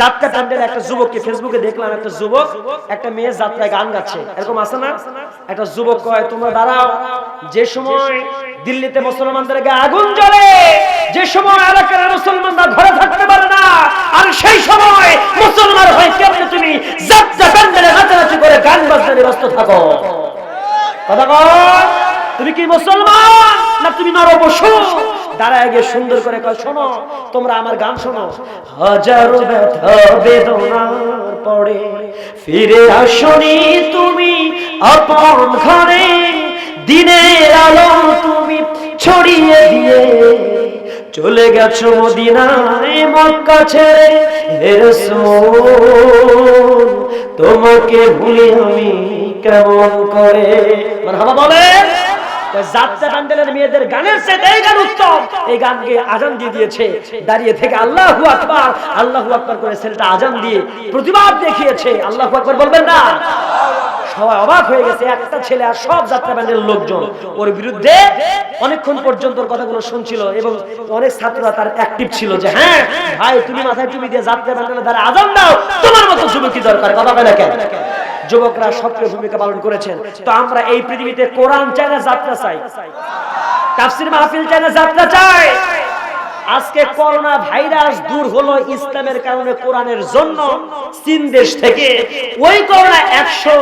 যাত্রা টান্ডেল একটা যুবককে ফেসবুকে দেখলাম, একটা যুবক, একটা মেয়ে যাত্রায় গান গাচ্ছে। এরকম আছে না? একটা যুবক কয়, তোমরা দাঁড়াও, যে সময় দিল্লিতে মুসলমানদের আগুন জ্বলে, যে সময় এলাকার মুসলমানরা ঘরে থাকতে পারে না, আর সেই সময় মুসলমান হয়ে কেমনে তুমি যাত্রা টান্ডেলে নাচানাচি করে গান বাজনা ব্যস্ত থাকো। কথা কয় তুমি কি মুসলমান না তুমি নরপশু দাঁড়ায় গিয়ে সুন্দর করে কয়, শোনো, তোমরা আমার গান শোনো। হাজার ব্যথা পরে ফিরে আসনি তুমি আপন ঘরে। দিনের আলো তুমি ছড়িয়ে দিয়ে চলে গেছো মদিনায়, মক্কা ছেড়ে। তোমাকে ভুলে আমি কেমন করে? বলে প্যান্ডেলের মেয়েদের গানের চাইতে এই গান উত্তম। এই গানকে আজান দিয়ে দিয়েছে। দাঁড়িয়ে থেকে আল্লাহু আকবার আল্লাহু আকবার করে ছেলেটা আজান দিয়ে প্রতিবাদ দেখিয়েছে। আল্লাহু আকবার বলবেন না। সবাই অবাক হয়ে গেছে, একটা ছেলে আর সব যাত্রা ব্যান্ডের লোকজন। ওর বিরুদ্ধে অনেকক্ষণ পর্যন্ত কথাগুলো শুনছিল এবং অনেক ছাত্ররা তার অ্যাক্টিভ ছিল যে হ্যাঁ ভাই, তুমি মাথায় টুপি দিয়ে যাত্রা ব্যান্ডেলে দ্বারা আজান দাও। তোমার মতো যুবতী দরকার। কথা বলে কেন? যুবকরা সক্রিয় ভূমিকা পালন করেছেন। তো আমরা এই পৃথিবীতে কোরআন চাই না যাত্রা চাই? তাফসির মাহফিল চাই না যাত্রা চাই? আজকে করোনা ভাইরাস দূর হলো ইসলামের কারণে কোরআনের জন্য। চীন দেশ থেকে ওই করোনা একশো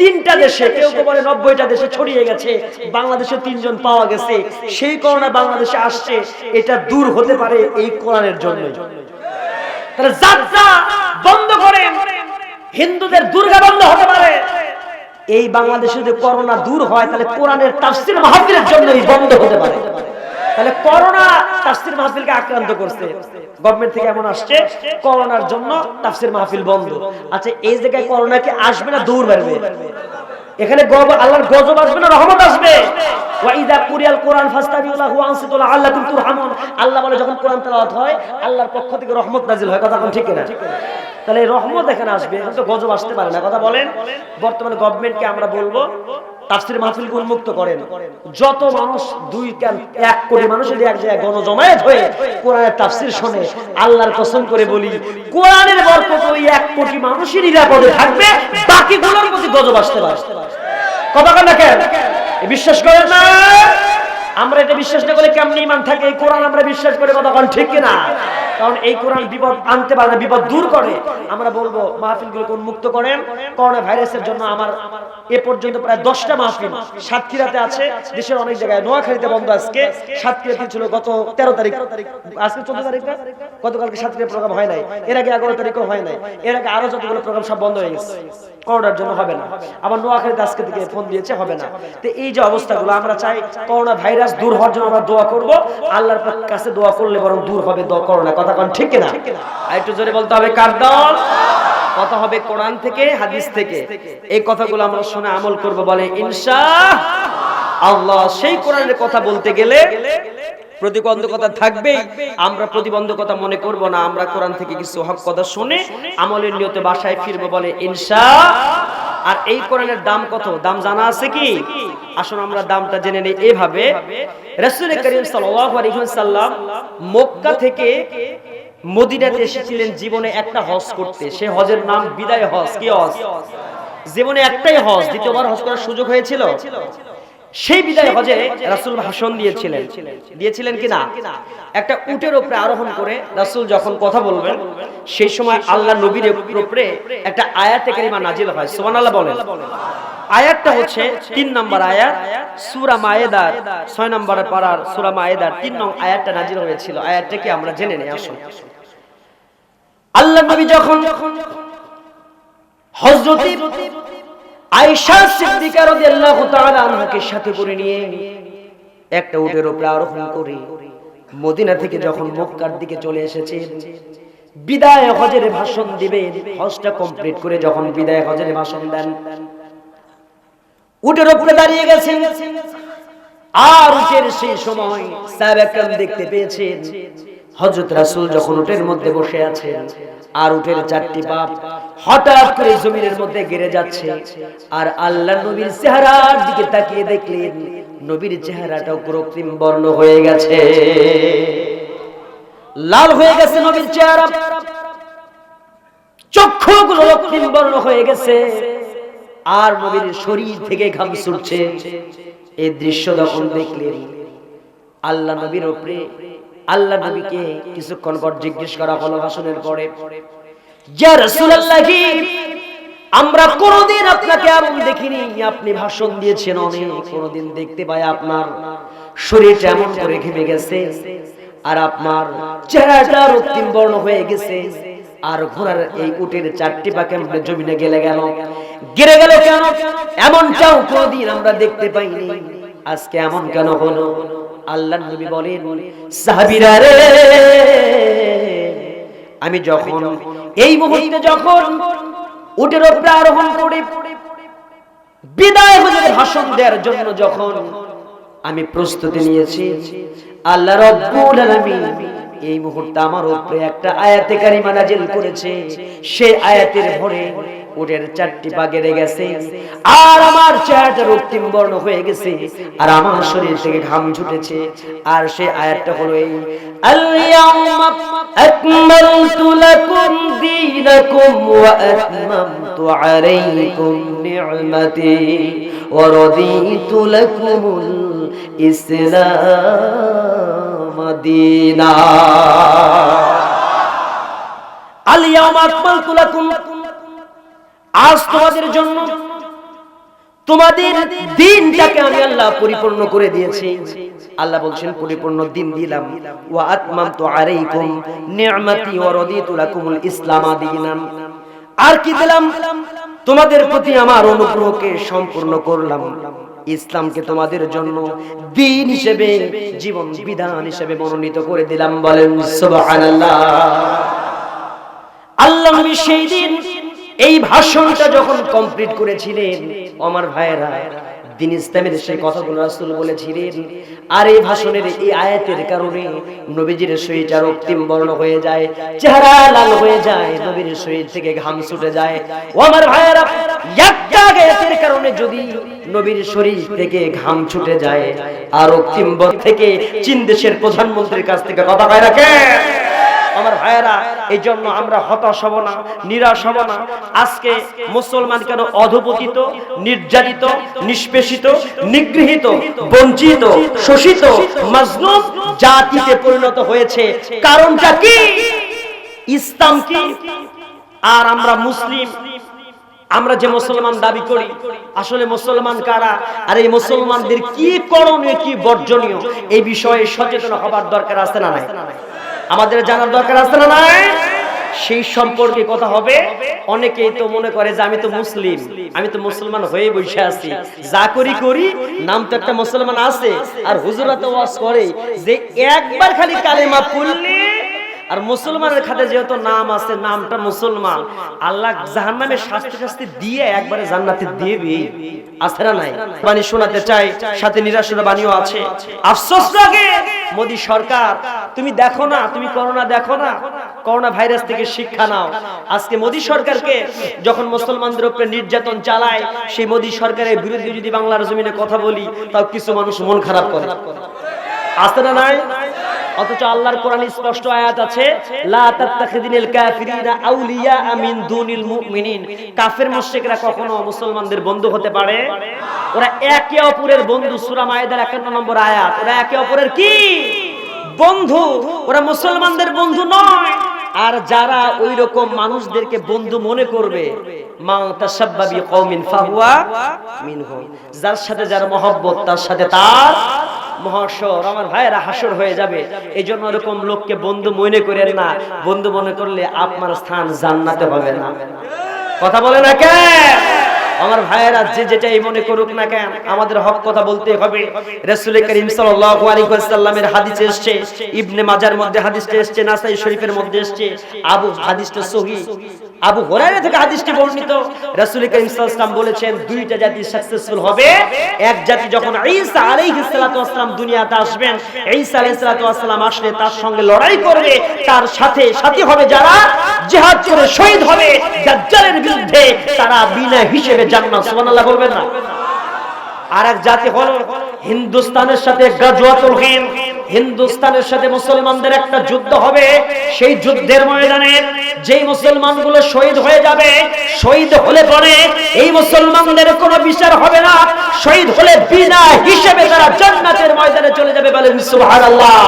তিনটা দেশে, কেউ কেউ বলে নব্বইটা দেশে ছড়িয়ে গেছে। বাংলাদেশে তিনজন পাওয়া গেছে। সেই করোনা বাংলাদেশে আসছে। এটা দূর হতে পারে এই কোরআনের জন্য তাহলে যাত্রা বন্ধ করে হিন্দুদের দুর্গা বন্ধ হতে পারে। এই বাংলাদেশে যদি করোনা দূর হয়, তাহলে কোরআনের তাফসির মাহফিলের জন্য এই বন্ধ হতে পারে। তাহলে করোনা তাফসির মাহফিলকে আক্রান্ত করছে। গভর্নমেন্ট থেকে এমন আসছে, করোনার জন্য তাফসির মাহফিল বন্ধ। আচ্ছা এই জায়গায় করোনা কি আসবে না দূর বাড়বে? এখানে গব আল্লাহর গজব আসবে না রহমত আসবে? ওয়াইদা কুরিয়াল কোরআন ফাস্তাবিউলাহু আনসিতুল আল্লাকুম তুরহামুন। আল্লাহ বলে, যখন কোরআন তেলাওয়াত হয়, আল্লাহর পক্ষ থেকে রহমত নাজিল হয়। কথা কোন ঠিক না তাহলে এই রহমত এখানে আসবে, এখন তো গজব আসতে পারে না। কথা বলেন, বর্তমানে গভর্নমেন্টকে আমরা বলব, তাফসির মাহফিলকে উন্মুক্ত করেন। যত মানুষ দুই এক কোটি মানুষ যদি এক জায়গায় গণজমায়েত হয়ে কোরআনের তাফসির শোনে, আল্লাহর কসম করে বলি, কোরআনের বরকত ওই এক কোটি মানুষই নিরাপদে থাকবে বাকি গুলোর প্রতি গজব আসতে পারে। কথা কেন? দেখেন বিশ্বাস করেন না? আমরা এটা বিশ্বাস না করে কেমন ইমান থাকে? এই কোরআন আমরা বিশ্বাস করে কথা ঠিক কিনা? কারণ এই কোরআন বিপদ আনতে পারে না, বিপদ দূর করে। আমরা বলব মাহফিল মাহফিলগুলোকে উন্মুক্ত করেন? করোনা ভাইরাসের জন্য আমার এ পর্যন্ত প্রায় দশটা মাহফিল সাতক্ষীরাতে আছে। দেশের অনেক জায়গায়, নোয়াখালীতে বন্ধ আজকে। সাতক্ষীরাতে ছিল গত তেরো তারিখ। আজকে চোদ্দ তারিখ না? গতকালকে সাতক্ষীরা প্রোগ্রাম হয় নাই। এর আগে এগারো তারিখও হয় নাই। এর আগে আরও যতগুলো প্রোগ্রাম সব বন্ধ হয়ে গেছে। করোনার জন্য হবে না। আবার নোয়াখালীতে আজকে থেকে ফোন দিয়েছে, হবে না। তো এই যে অবস্থাগুলো, আমরা চাই করোনা ভাইরাস দূর হওয়ার জন্য আমরা দোয়া করব। আল্লাহর কাছে দোয়া করলে বরং দূর হবে করোনা কথা। কথা ঠিক কিনা? আর জোরে বলতে হবে, কার দল? কথা হবে কোরআন থেকে, হাদিস থেকে। এই কথাগুলো আমরা শুনে আমল করব বলে ইনশা আল্লাহ সেই কোরআনের কথা বলতে গেলে প্রতিবন্ধকতা থাকবে আমরা প্রতিবন্ধকতা মনে করব না, আমরা কোরআন থেকে কিছু হক কথা শুনে আমলের নিয়তে বাসায় ফিরবো বলে ইনশা আর এই কোরআনের দাম কত? দাম জানা আছে কি? আসুন আমরা দামটা জেনে নেই। এভাবে রসুল করিম সাল্লাম মক্কা থেকে মদিনাতে এসেছিলেন জীবনে একটা হজ করতে। সে হজের নাম বিদায় হজ। কি হজ? জীবনে একটাই হজ। দ্বিতীয়বার হজ করার সুযোগ হয়েছিল? সেই বিদায় হজে রাসুল ভাষণ দিয়েছিলেন। দিয়েছিলেন কি না? একটা উটের উপরে আরোহণ করে রাসুল যখন কথা বলবেন, সেই সময় আল্লাহ নবীর উপরে একটা আয়াতে কারিমা নাজিল হয়। সোমান আল্লাহ বলেন। আয়াতটা হচ্ছে তিন নম্বর আয়াত সুরা মায়েদার ছয় নম্বরে পাড়ার সুরা মায়েদার তিন নং আয়াতটা নাজির হয়েছিল। আয়াতটা কি আমরা জেনে নিই আসুন। আল্লাহ নবী যখন আয়েশা সিদ্দিকা রাদিয়াল্লাহু তাআলা আনহাকে সাথে করে নিয়ে একটা উটের উপরে আরোহণ করে মদিনা থেকে যখন মক্কার দিকে চলে এসেছে বিদায় হজের ভাষণ দিবেন হজটা কমপ্লিট করে যখন বিদায় হজের ভাষণ দেন উটের উপরে দাঁড়িয়ে গেছেন। আর উঠের সেই সময় সাহেব দেখতে পেয়েছেন। হজরত রাসুল যখন উটের মধ্যে বসে আছেন, আর উটের চারটি বাপ হঠাৎ করে জমিনের মধ্যে গেড়ে যাচ্ছে, আর আল্লাহ নবীর চেহারার দিকে তাকিয়ে দেখলেন, নবীর চেহারাটাও কৃত্রিম বর্ণ হয়ে গেছে। লাল হয়ে গেছে নবীর চেহারা। চক্ষুগুলো কৃত্রিম বর্ণ হয়ে গেছে। আর নবীর শরীর থেকে ঘাম ছুটছে। এই দৃশ্য যখন দেখলেন, আল্লাহ নবীর উপরে, আল্লাহ নবীকে কিছুক্ষণ পর জিজ্ঞেস করা হলো ভাষণের পরে, ইয়া রাসূলুল্লাহ কি আমরা কোনোদিন আপনাকে এমন দেখিনি, আপনি ভাষণ দিয়েছেন অনেক, কোনোদিন দেখতে পাই আপনার শরীরটা এমন করে ঘেমে গেছে, আর আপনার চেহারাটা রক্তিম বর্ণ হয়ে গেছে। আর ঘোড়ার এই উটের চারটি পাকে আমরা জমিনে গেলে গেল। গেলে। গেল কেন? এমনটাও কোনোদিন আমরা দেখতে পাইনি। আজকে এমন কেন হলো? আল্লাহ নবী বলেন সাহাবীরা রে আমি যখন এই মুহূর্তে যখন উটের উপরে আরোহণ করে বিদায় হুজুরের ভাষণ দেওয়ার জন্য যখন আমি প্রস্তুতি নিয়েছি আল্লাহ রব্বুল আলামিন এই মুহূর্তে আমার উপরে একটা আয়াতে কারিমা নাজিল করেছে। সেই আয়াতের ভরে উটের চারটি পা গেড়ে গেছে আর আমার চেহারাটা রক্তিম বর্ণ হয়ে গেছে আর আমার শরীর থেকে ঘাম ছুটেছে আর সেই আয়াতটা হলো এই আকমালতু লাকুম দীনাকুম ওয়া আতমামতু আলাইকুম ওয়া ইসলাম। দীনা আল-ইয়াউমা আকমালতু আজ তোমাদের জন্য তোমাদের দিনটাকে আমি আল্লাহ পরিপূর্ণ করে দিয়েছি। আল্লাহ বলছেন, পরিপূর্ণ দিন দিলাম। ইসলাম দীনান। আর কি দিলাম? তোমাদের প্রতি আমার অনুগ্রহকে সম্পূর্ণ করলাম। ইসলামকে তোমাদের জন্য দিন হিসেবে, জীবন বিধান হিসেবে মনোনীত করে দিলাম বলেন আল্লাহ সেই দিন এই ভাষণটা যখন কমপ্লিট করেছিলেন আমার ভাইয়েরা, দিন ইসলামের সেই কথাগুলো রাসূল বলেছিলেন, আর এই ভাষণের এই আয়াতের কারণে নবীজির শরীরটা রক্তিম বর্ণ হয়ে যায়, চেহারা লাল হয়ে যায়, নবীর শরীর থেকে ঘাম ছুটে যায়। ও আমার ভাইয়েরা কারণে যদি নবীর শরীর থেকে ঘাম ছুটে যায়, আর রক্তিম থেকে চীন দেশের প্রধানমন্ত্রীর কাছ থেকে কথা পায় রাখে। আমার জাতিতে পরিণত হয়েছে? কারণটা কি? ইসলাম কি? আর আমরা মুসলিম আমরা যে মুসলমান দাবি করি, আসলে মুসলমান কারা? আর এই মুসলমানদের কি করণীয়, কি বর্জনীয়, এই বিষয়ে সচেতন হবার দরকার আছে না নাই? আমাদের জানার দরকার আছে না নাই? সেই সম্পর্কে কথা হবে। অনেকেই তো মনে করে যে আমি তো মুসলিম, আমি তো মুসলমান হয়ে বসে আছি। যা করি করি নাম তো একটা মুসলমান আছে। আর হুজুরা তো ওয়াজ করে যে একবার খালি কালেমা পড়লে আর মুসলমানের খাতে যেহেতু নাম আছে, নামটা মুসলমান, আল্লাহ জাহান্নামের শাস্তি শাস্তি দিয়ে একবারে জান্নাতে দিবে আছে নাই? বাণী শোনাতে চাই, সাথে নিরাশনা বাণীও আছে। আফসোস লাগে, মোদি সরকার, তুমি দেখো না, তুমি করোনা দেখো না, করোনা ভাইরাস থেকে শিক্ষা নাও। আজকে মোদি সরকারকে যখন মুসলমানদের উপরে নির্যাতন চালায়, সেই মোদি সরকারের বিরুদ্ধে যদি বাংলার জমিনে কথা বলি, তাও কিছু মানুষ মন খারাপ করে। আছে না নাই? অথচ আল্লাহর কোরআনে স্পষ্ট আয়াত আছে, লা তাত্তাখিদিনিল কাফিরিনা আউলিয়া মিন দুনিল মুমিনিন। কাফের মুশরিকরা কখনো মুসলমানদের বন্ধু হতে পারে? ওরা একে অপরের বন্ধু, সূরা মায়েদার 51 নম্বর আয়াত। ওরা একে অপরের কি? বন্ধু। ওরা মুসলমানদের বন্ধু নয়। আর যারা ওই রকম মানুষদেরকে বন্ধু মনে করবে যার সাথে যার মহব্বত, তার সাথে তার মহাসর আমার ভাইয়েরা হাসর হয়ে যাবে। এই জন্য ওরকম লোককে বন্ধু মনে করেন না। বন্ধু মনে করলে আপনার স্থান জান্নাতে হবে না। কথা বলে না কেন আমার ভাইয়েরা যে যেটাই মনে করুক না কেন, আমাদের হক কথা বলতে হবে। রাসূল করিম সাল্লাল্লাহু আলাইহি ওয়াসাল্লামের হাদিসে এসেছে, ইবনে মাজার মধ্যে হাদিসটা এসেছে, নাসাই শরীফের মধ্যে এসেছে। আবু, হাদিসটা সহিহ আবু হুরায়রা থেকে হাদিসটি বর্ণিত। রাসূল করিম সাল্লাল্লাহু আলাইহি ওয়াসাল্লাম বলেছেন, দুইটা জাতি সাকসেসফুল হবে। এক জাতি যখন ঈসা আলাইহিস সালাতু ওয়াসালাম দুনিয়াতে আসবেন, ঈসা আলাইহিস সালাতু ওয়াসালাম আসলে তার সঙ্গে লড়াই করবে। তার সাথে সাথী হবে যারা, জিহাদ করে শহীদ হবে। দাজ্জালের বিরুদ্ধে তারা বিনা হিসেবে জান্নাত, সুবহানাল্লাহ বলবেন না? আর জাতি হলো হিন্দুস্তানের সাথে গাজওয়াতুল হিন্দ। হিন্দুস্তানের সাথে মুসলমানদের একটা যুদ্ধ হবে। সেই যুদ্ধের ময়দানে যেই মুসলমানগুলো শহীদ হয়ে যাবে, শহীদ হলে পরে এই মুসলমানদের কোনো বিচার হবে না। শহীদ হলে বিনা হিসেবে তারা জান্নাতের ময়দানে চলে যাবে বলেন সুবহানাল্লাহ।